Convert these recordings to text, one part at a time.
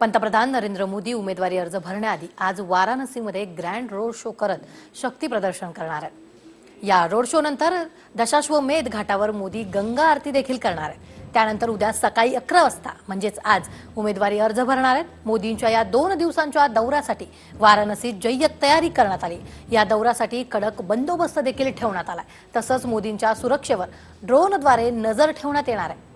पंतप्रधान नरेंद्र मोदी उमेदवारी अर्ज भरण्याआधी आज वाराणसीमध्ये ग्रँड रोड शो करत शक्ती प्रदर्शन करणार आहेत. या रोड शो नंतर दशाश्वमेध घाटावर मोदी गंगा आरती देखील करणार आहेत. त्यानंतर उद्या सकाळी अकरा वाजता म्हणजेच आज उमेदवारी अर्ज भरणार आहेत. मोदींच्या या दोन दिवसांच्या दौऱ्यासाठी वाराणसीत जय्यत तयारी करण्यात आली. या दौऱ्यासाठी कडक बंदोबस्त देखील ठेवण्यात आलाय. तसंच मोदींच्या सुरक्षेवर ड्रोनद्वारे नजर ठेवण्यात येणार आहे.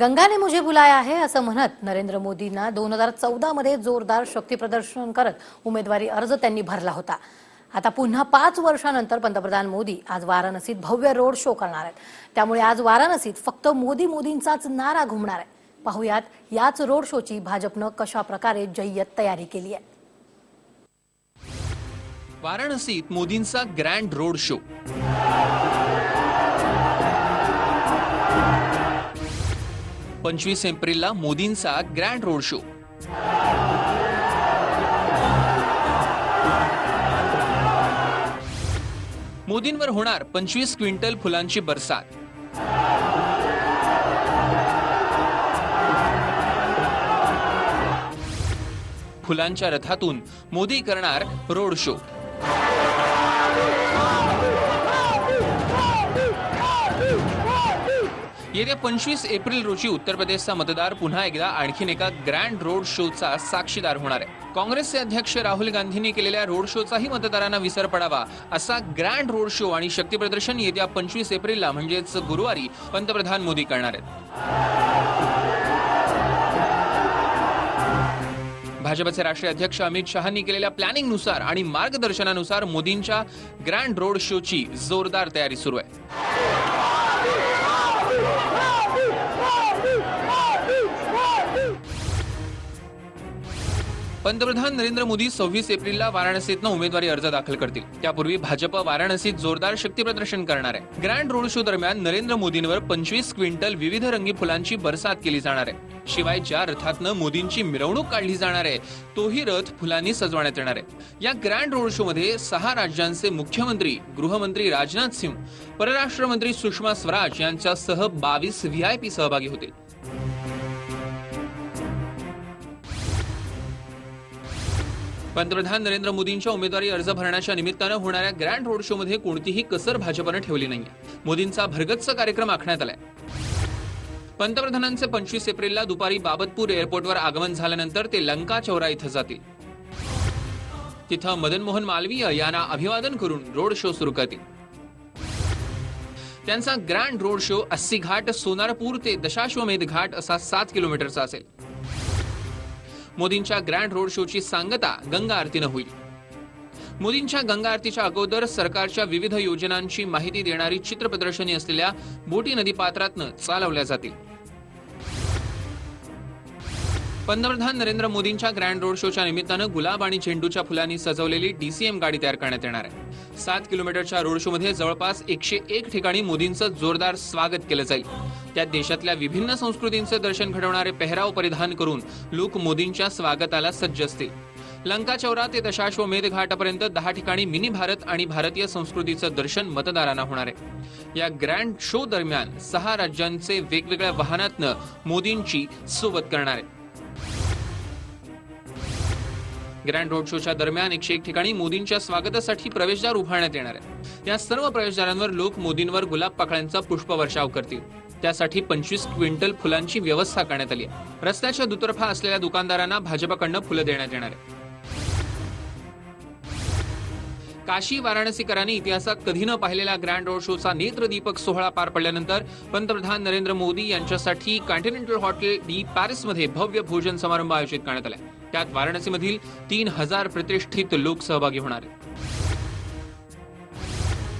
गंगा ने मुझे बुलाया आहे असं म्हणत नरेंद्र मोदींना दोन हजार चौदा मध्ये जोरदार शक्तीप्रदर्शन करत उमेदवारी अर्ज त्यांनी भरला होता. आता पुन्हा पाच वर्षानंतर पंतप्रधान मोदी आज वाराणसीत भव्य रोड शो करणार आहेत. त्यामुळे आज वाराणसीत फक्त मोदी मोदींचाच नारा घुमणार आहे. पाहुयात याच रोड शोची भाजपनं कशा प्रकारे जय्यत तयारी केली आहे. वाराणसीत मोदींचा ग्रँड रोड शो पंचवीस एप्रिलला मोदींचा ग्रँड रोड शो. मोदींवर होणार पंचवीस क्विंटल फुलांची बरसात. फुलांच्या रथातून मोदी करणार रोड शो. येत्या पंचवीस एप्रिल रोजी उत्तर प्रदेशचा मतदार पुन्हा एकदा आणखीन एका ग्रँड रोड शोचा साक्षीदार होणार आहे. काँग्रेसचे अध्यक्ष राहुल गांधींनी केलेल्या रोड शोचाही मतदारांना विसर पडावा असा ग्रँड रोड शो आणि शक्ती प्रदर्शन येत्या पंचवीस एप्रिलला म्हणजेच गुरुवारी पंतप्रधान मोदी करणार आहेत. भाजपचे राष्ट्रीय अध्यक्ष अमित शहानी केलेल्या प्लॅनिंगनुसार आणि मार्गदर्शनानुसार मोदींच्या ग्रँड रोड शोची जोरदार तयारी सुरू आहे. पंतप्रधान नरेंद्र मोदी सव्वीस एप्रिलला वाराणसीतनं उमेदवारी अर्ज दाखल करतील. त्यापूर्वी भाजप वाराणसीत जोरदार शक्ती प्रदर्शन करणार आहे. ग्रँड रोड शो दरम्यान नरेंद्र मोदींवर पंचवीस क्विंटल विविध रंगी फुलांची बरसात केली जाणार आहे. शिवाय ज्या रथातनं मोदींची मिरवणूक काढली जाणार आहे तोही रथ फुलांनी सजवण्यात येणार आहे. या ग्रँड रोड शो मध्ये सहा राज्यांचे मुख्यमंत्री गृहमंत्री राजनाथ सिंह परराष्ट्र मंत्री सुषमा स्वराज यांच्यासह बावीस व्हीआयपी सहभागी होतील. पंतप्रधान नरेंद्र मोदींच्या उमेदवारी अर्ज भरण्याच्या निमित्तानं होणाऱ्या ग्रँड रोड शो मध्ये कोणतीही कसर भाजपनं ठेवली नाहीये. मोदींचा भरगच्च कार्यक्रम आखण्यात आलाय. पंतप्रधानांचे पंचवीस एप्रिलला दुपारी बाबतपूर एअरपोर्टवर आगमन झाल्यानंतर ते लंका चौरा इथं जातील. तिथं मदन मोहन मालवीय यांना अभिवादन करून रोड शो सुरू करतील. त्यांचा ग्रँड रोड शो अस्सी घाट सोनारपूर ते दशाश्वमेध घाट असा सात किलोमीटरचा असेल. मोदींच्या ग्रँड रोड शोची सांगता गंगा आरतीनं होईल. मोदींच्या गंगा आरतीच्या अगोदर सरकारच्या विविध योजनांची माहिती देणारी चित्र प्रदर्शनी असलेल्या बोटी नदी पात्रातनं चालवल्या जातील. पंतप्रधान नरेंद्र मोदींच्या ग्रँड रोड शोच्या निमित्तानं गुलाब आणि झेंडूच्या फुलांनी सजवलेली डीसीएम गाडी तयार करण्यात येणार आहे. सात किलोमीटरच्या रोड शो मध्ये जवळपास एकशे एक ठिकाणी मोदींचं जोरदार स्वागत केलं जाईल. त्यात देशातल्या विभिन्न संस्कृतींचं दर्शन घडवणारे पेहराव परिधान करून लोक मोदींच्या स्वागताला सज्ज असतील. लंका चौरा ते दशाश्वमेध घाटापर्यंत दहा ठिकाणी मिनी भारत आणि भारतीय संस्कृतीचं दर्शन मतदारांना होणार आहे. या ग्रँड शो दरम्यान सहा राज्यांचे वेगवेगळ्या वाहनातनं मोदींची सोबत करणार आहे. ग्रँड रोड शोच्या दरम्यान एकशे एक ठिकाणी मोदींच्या स्वागतासाठी प्रवेशद्वार उभारण्यात येणार आहे. या सर्व प्रवेशद्वारांवर लोक मोदींवर गुलाब पाकळ्यांचा पुष्पवर्षाव करतील. त्यासाठी पंचवीस क्विंटल फुलांची व्यवस्था करण्यात आली आहे. रस्त्याच्या दुतर्फा असलेल्या दुकानदारांना भाजपकडनं फुलं देण्यात येणार आहे काशी वाराणसीकरांनी इतिहासात कधी न पाहिलेला ग्रँड रोड शोचा नेत्रदीपक सोहळा पार पडल्यानंतर पंतप्रधान नरेंद्र मोदी यांच्यासाठी कॉन्टिनेंटल हॉटेल डी पॅरिसमध्ये भव्य भोजन समारंभ आयोजित करण्यात आला त्यात वाराणसीमधील तीन हजार प्रतिष्ठित लोक सहभागी होणार आहेत.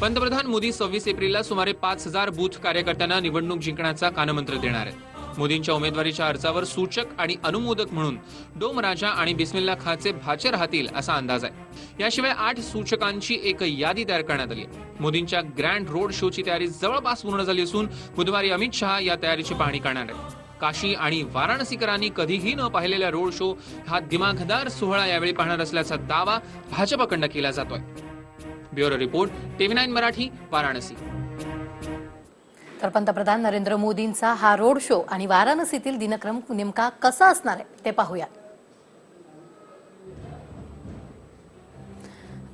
पंतप्रधान मोदी सव्वीस एप्रिलला सुमारे पाच हजार बूथ कार्यकर्त्यांना निवडणूक जिंकण्याचा कानमंत्र देणार आहेत. मोदींच्या उमेदवारीच्या अर्जावर सूचक आणि अनुमोदक म्हणून डोम राजा आणि बिस्मिल्ला खाचे भाचे राहतील असा अंदाज आहे. याशिवाय आठ सूचकांची एक यादी तयार करण्यात आली आहे. मोदींच्या ग्रँड रोड शोची तयारी जवळपास पूर्ण झाली असून बुधवारी अमित शहा या तयारीची पाहणी करणार आहेत. काशी आणि वाराणसीकरांनी कधीही न पाहिलेला रोड शो हा दिमागदार सोहळा यावेळी पाहणार असल्याचा दावा भाजपाकडनं केला जातोय. Bureau report TV nine Marathi Varanasi. तर पंतप्रधान नरेंद्र मोदींचा हा रोड शो आणि वाराणसीतील दिनक्रम नेमका कसा असणार आहे ते पाहूया.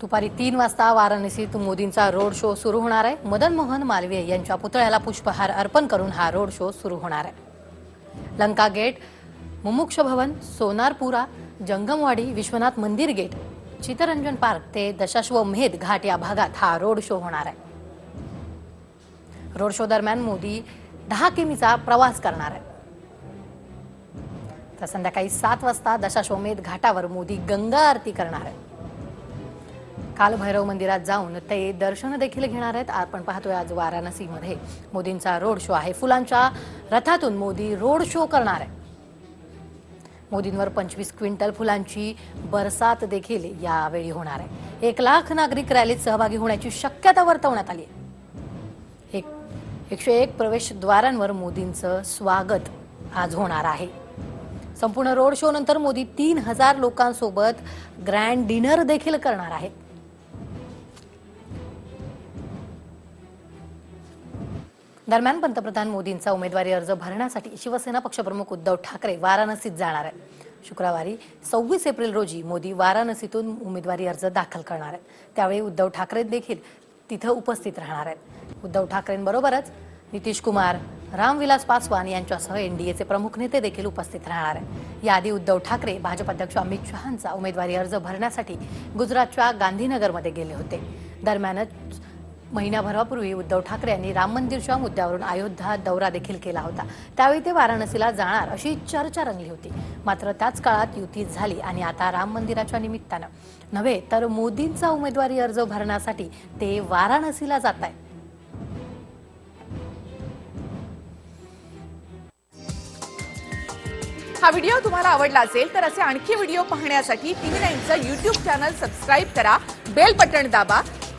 दुपारी तीन वाजता वाराणसीत मोदींचा रोड शो सुरू होणार आहे. मदन मोहन मालवीय यांच्या पुतळ्याला पुष्पहार अर्पण करून हा रोड शो सुरू होणार आहे. लंका गेट मुमुक्ष भवन सोनारपुरा जंगमवाडी विश्वनाथ मंदिर गेट चितरंजन पार्क ते दशाश्वमेध घाट या भागात हा रोड शो होणार आहे. रोड शो दरम्यान मोदी दहा किमीचा प्रवास करणार आहे तर संध्याकाळी सात वाजता दशाश्वमेध घाटावर मोदी गंगा आरती करणार आहे काल भैरव मंदिरात जाऊन ते दर्शन देखील घेणार आहेत. आपण पाहतोय आज वाराणसीमध्ये मोदींचा रोड शो आहे. फुलांच्या रथातून मोदी रोड शो करणार आहे मोदींवर पंचवीस क्विंटल फुलांची बरसात देखील यावेळी होणार आहे. एक लाख नागरिक रॅलीत सहभागी होण्याची शक्यता वर्तवण्यात आली आहे. एक एकशे एक प्रवेशद्वारांवर मोदींचं स्वागत आज होणार आहे. संपूर्ण रोड शो नंतर मोदी तीन हजार लोकांसोबत ग्रँड डिनर देखील करणार आहेत. दरम्यान पंतप्रधान मोदींचा उमेदवारी अर्ज भरण्यासाठी शिवसेना पक्षप्रमुख उद्धव ठाकरे वाराणसीत जाणार आहेत. शुक्रवारी सव्वीस एप्रिल रोजी मोदी वाराणसीतून उमेदवारी अर्ज दाखल करणार आहेत. त्यावेळी उद्धव ठाकरे देखील तिथं उपस्थित राहणार आहेत. उद्धव ठाकरेंबरोबरच नितीश कुमार रामविलास पासवान यांच्यासह एनडीएचे प्रमुख नेते देखील उपस्थित राहणार आहेत. याआधी उद्धव ठाकरे भाजप अध्यक्ष अमित शहांचा उमेदवारी अर्ज भरण्यासाठी गुजरातच्या गांधीनगरमध्ये गेले होते. दरम्यानच महिन्याभरापूर्वी उद्धव ठाकरे यांनी राम मंदिरच्या मुद्द्यावरून अयोध्या दौरा देखील केला होता. त्यावेळी ते वाराणसीला जाणार अशी चर्चा रंगली होती. मात्र त्याच काळात युती झाली आणि आता राम मंदिराच्या निमित्तानं. नव्हे तर मोदींचा उमेदवारी अर्ज भरण्यासाठी ते वाराणसीला जात आहेत हा व्हिडिओ तुम्हाला आवडला असेल तर असे आणखी व्हिडिओ पाहण्यासाठी टीव्ही नाईनचं युट्यूब चॅनल सबस्क्राईब करा बेल बटन दाबा